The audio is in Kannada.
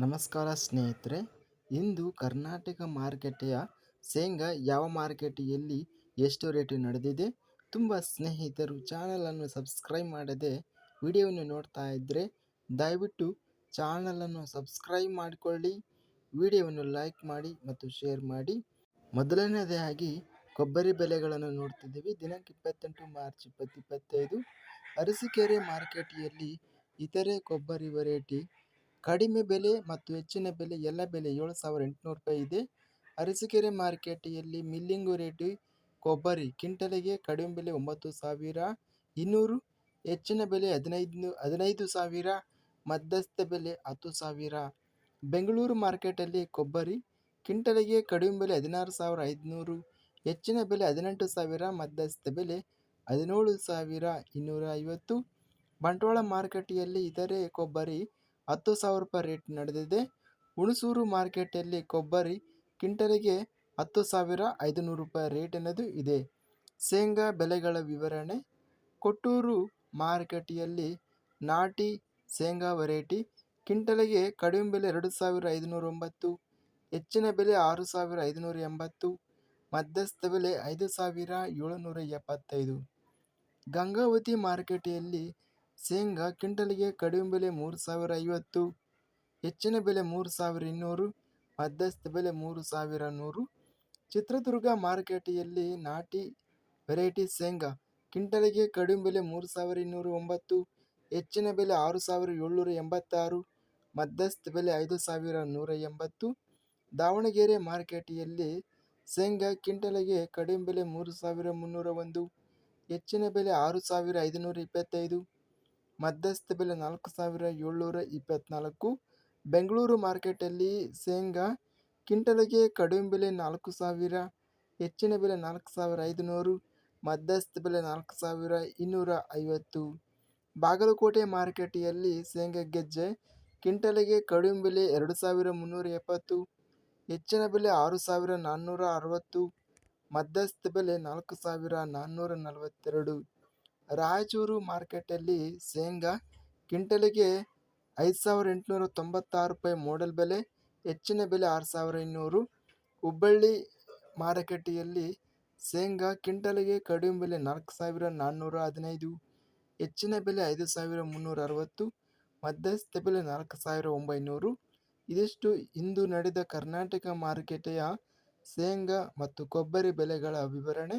ನಮಸ್ಕಾರ ಸ್ನೇಹಿತರೆ, ಇಂದು ಕರ್ನಾಟಕ ಮಾರುಕಟ್ಟೆಯ ಶೇಂಗಾ ಯಾವ ಮಾರುಕಟ್ಟೆಯಲ್ಲಿ ಎಷ್ಟು ರೇಟು ನಡೆದಿದೆ? ತುಂಬ ಸ್ನೇಹಿತರು ಚಾನಲನ್ನು ಸಬ್ಸ್ಕ್ರೈಬ್ ಮಾಡದೆ ವಿಡಿಯೋವನ್ನು ನೋಡ್ತಾ ಇದ್ದರೆ ದಯವಿಟ್ಟು ಚಾನಲನ್ನು ಸಬ್ಸ್ಕ್ರೈಬ್ ಮಾಡಿಕೊಳ್ಳಿ, ವಿಡಿಯೋವನ್ನು ಲೈಕ್ ಮಾಡಿ ಮತ್ತು ಶೇರ್ ಮಾಡಿ. ಮೊದಲನೇದಾಗಿ ಕೊಬ್ಬರಿ ಬೆಲೆಗಳನ್ನು ನೋಡ್ತಿದ್ದೀವಿ. ದಿನಾಂಕ ಇಪ್ಪತ್ತೆಂಟು ಮಾರ್ಚ್ ಇಪ್ಪತ್ತಿಪ್ಪತ್ತೈದು ಅರಸೀಕೆರೆ ಮಾರುಕಟ್ಟೆಯಲ್ಲಿ ಇತರೆ ಕೊಬ್ಬರಿ ವೆರೈಟಿ ಕಡಿಮೆ ಬೆಲೆ ಮತ್ತು ಹೆಚ್ಚಿನ ಬೆಲೆ ಎಲ್ಲ ಬೆಲೆ ಏಳು ಸಾವಿರ ಎಂಟುನೂರು ರೂಪಾಯಿ ಇದೆ. ಅರಸೀಕೆರೆ ಮಾರ್ಕೆಟೆಯಲ್ಲಿ ಮಿಲ್ಲಿಂಗು ರೇಟು ಕೊಬ್ಬರಿ ಕ್ವಿಂಟಲಿಗೆ ಕಡಿಮೆ ಬೆಲೆ ಒಂಬತ್ತು ಸಾವಿರ, ಇನ್ನೂರು, ಹೆಚ್ಚಿನ ಬೆಲೆ ಹದಿನೈದು ಹದಿನೈದು ಸಾವಿರ, ಮಧ್ಯಸ್ಥ ಬೆಲೆ ಹತ್ತು ಸಾವಿರ. ಬೆಂಗಳೂರು ಮಾರ್ಕೆಟಲ್ಲಿ ಕೊಬ್ಬರಿ ಕ್ವಿಂಟಲಿಗೆ ಕಡಿಮೆ ಬೆಲೆ ಹದಿನಾರು ಸಾವಿರ ಐದುನೂರು, ಹೆಚ್ಚಿನ ಬೆಲೆ ಹದಿನೆಂಟು ಸಾವಿರ, ಮಧ್ಯಸ್ಥ ಬೆಲೆ ಹದಿನೇಳು ಸಾವಿರ ಇನ್ನೂರ ಐವತ್ತು ಬಂಟ್ವಾಳ ಮಾರುಕಟ್ಟೆಯಲ್ಲಿ ಇತರೆ ಕೊಬ್ಬರಿ ಹತ್ತು ಸಾವಿರ ರೂಪಾಯಿ ರೇಟ್ ನಡೆದಿದೆ. ಹುಣಸೂರು ಮಾರ್ಕೆಟಲ್ಲಿ ಕೊಬ್ಬರಿ ಕ್ವಿಂಟಲಿಗೆ ಹತ್ತು ಸಾವಿರ ಐದುನೂರು ರೂಪಾಯಿ ರೇಟ್ ಅನ್ನೋದು ಇದೆ. ಶೇಂಗಾ ಬೆಲೆಗಳ ವಿವರಣೆ. ಕೊಟ್ಟೂರು ಮಾರುಕಟ್ಟೆಯಲ್ಲಿ ನಾಟಿ ಶೇಂಗಾ ವೆರೈಟಿ. ಕ್ವಿಂಟಲಿಗೆ ಕಡಿಮೆ ಬೆಲೆ ಎರಡು ಸಾವಿರ ಐದುನೂರ ಒಂಬತ್ತು ಹೆಚ್ಚಿನ ಬೆಲೆ ಆರು ಸಾವಿರ ಐದುನೂರ ಎಂಬತ್ತು ಮಧ್ಯಸ್ಥ ಬೆಲೆ ಐದು ಸಾವಿರ ಏಳುನೂರ ಎಪ್ಪತ್ತೈದು ಗಂಗಾವತಿ ಮಾರುಕಟ್ಟೆಯಲ್ಲಿ ಶೇಂಗಾ ಕ್ವಿಂಟಲಿಗೆ ಕಡಿಮೆ ಬೆಲೆ ಮೂರು ಸಾವಿರ ಐವತ್ತು, ಹೆಚ್ಚಿನ ಬೆಲೆ ಮೂರು ಸಾವಿರ ಇನ್ನೂರು, ಮಧ್ಯಸ್ಥ ಬೆಲೆ ಮೂರು ಸಾವಿರ ನೂರು. ಚಿತ್ರದುರ್ಗ ಮಾರುಕಟ್ಟೆಯಲ್ಲಿ ನಾಟಿ ವೆರೈಟಿ ಶೇಂಗಾ ಕ್ವಿಂಟಲಿಗೆ ಕಡಿಮೆ ಬೆಲೆ ಮೂರು ಸಾವಿರ ಇನ್ನೂರು ಒಂಬತ್ತು, ಹೆಚ್ಚಿನ ಬೆಲೆ ಆರು ಸಾವಿರ ಏಳ್ನೂರ ಎಂಬತ್ತಾರು, ಮಧ್ಯಸ್ಥ ಬೆಲೆ ಐದು ಸಾವಿರ ನೂರ ಎಂಬತ್ತು. ದಾವಣಗೆರೆ ಮಾರುಕಟ್ಟೆಯಲ್ಲಿ ಶೇಂಗಾ ಕ್ವಿಂಟಲಿಗೆ ಕಡಿಮೆ ಬೆಲೆ ಮೂರು ಸಾವಿರ ಮುನ್ನೂರ ಒಂದು, ಹೆಚ್ಚಿನ ಬೆಲೆ ಆರು ಸಾವಿರ ಐದುನೂರ ಇಪ್ಪತ್ತೈದು ಮಧ್ಯಸ್ಥ ಬೆಲೆ ನಾಲ್ಕು ಸಾವಿರ ಏಳ್ನೂರ ಇಪ್ಪತ್ತ್ನಾಲ್ಕು ಬೆಂಗಳೂರು ಮಾರ್ಕೆಟಲ್ಲಿ ಶೇಂಗಾ ಕ್ವಿಂಟಲಿಗೆ ಕಡಿಮೆ ಬೆಲೆ ನಾಲ್ಕು ಸಾವಿರ, ಹೆಚ್ಚಿನ ಬೆಲೆ ನಾಲ್ಕು ಸಾವಿರ ಐದುನೂರು, ಮಧ್ಯಸ್ಥ ಬೆಲೆ ನಾಲ್ಕು ಸಾವಿರ ಇನ್ನೂರ ಐವತ್ತು. ಬಾಗಲಕೋಟೆ ಮಾರುಕಟ್ಟೆಯಲ್ಲಿ ಶೇಂಗಾ ಗೆಜ್ಜೆ ಕ್ವಿಂಟಲಿಗೆ ಕಡಿಮೆ ಬೆಲೆ ಎರಡು ಸಾವಿರ ಮುನ್ನೂರ ಎಪ್ಪತ್ತು, ಹೆಚ್ಚಿನ ಬೆಲೆ ಆರು ಸಾವಿರ ನಾನ್ನೂರ ಅರವತ್ತು, ಮಧ್ಯಸ್ಥ ಬೆಲೆ ನಾಲ್ಕು ಸಾವಿರ ನಾನ್ನೂರ ನಲವತ್ತೆರಡು. ರಾಯಚೂರು ಮಾರ್ಕೆಟಲ್ಲಿ ಶೇಂಗಾ ಕ್ವಿಂಟಲಿಗೆ ಐದು ಸಾವಿರ ಎಂಟುನೂರ ತೊಂಬತ್ತಾರು ರೂಪಾಯಿ ಮೋಡಲ್ ಬೆಲೆ, ಹೆಚ್ಚಿನ ಬೆಲೆ ಆರು ಸಾವಿರ ಇನ್ನೂರು. ಹುಬ್ಬಳ್ಳಿ ಮಾರುಕಟ್ಟೆಯಲ್ಲಿ ಶೇಂಗಾ ಕ್ವಿಂಟಲಿಗೆ ಕಡಿಮೆ ಬೆಲೆ ನಾಲ್ಕು ಸಾವಿರ ನಾನ್ನೂರ ಹದಿನೈದು, ಹೆಚ್ಚಿನ ಬೆಲೆ ಐದು ಸಾವಿರ ಮುನ್ನೂರ ಅರವತ್ತು, ಮಧ್ಯಸ್ಥ ಬೆಲೆ ನಾಲ್ಕು ಸಾವಿರ ಒಂಬೈನೂರು. ಇದಿಷ್ಟು ಇಂದು ನಡೆದ ಕರ್ನಾಟಕ ಮಾರುಕಟ್ಟೆಯ ಶೇಂಗಾ ಮತ್ತು ಕೊಬ್ಬರಿ ಬೆಲೆಗಳ ವಿವರಣೆ.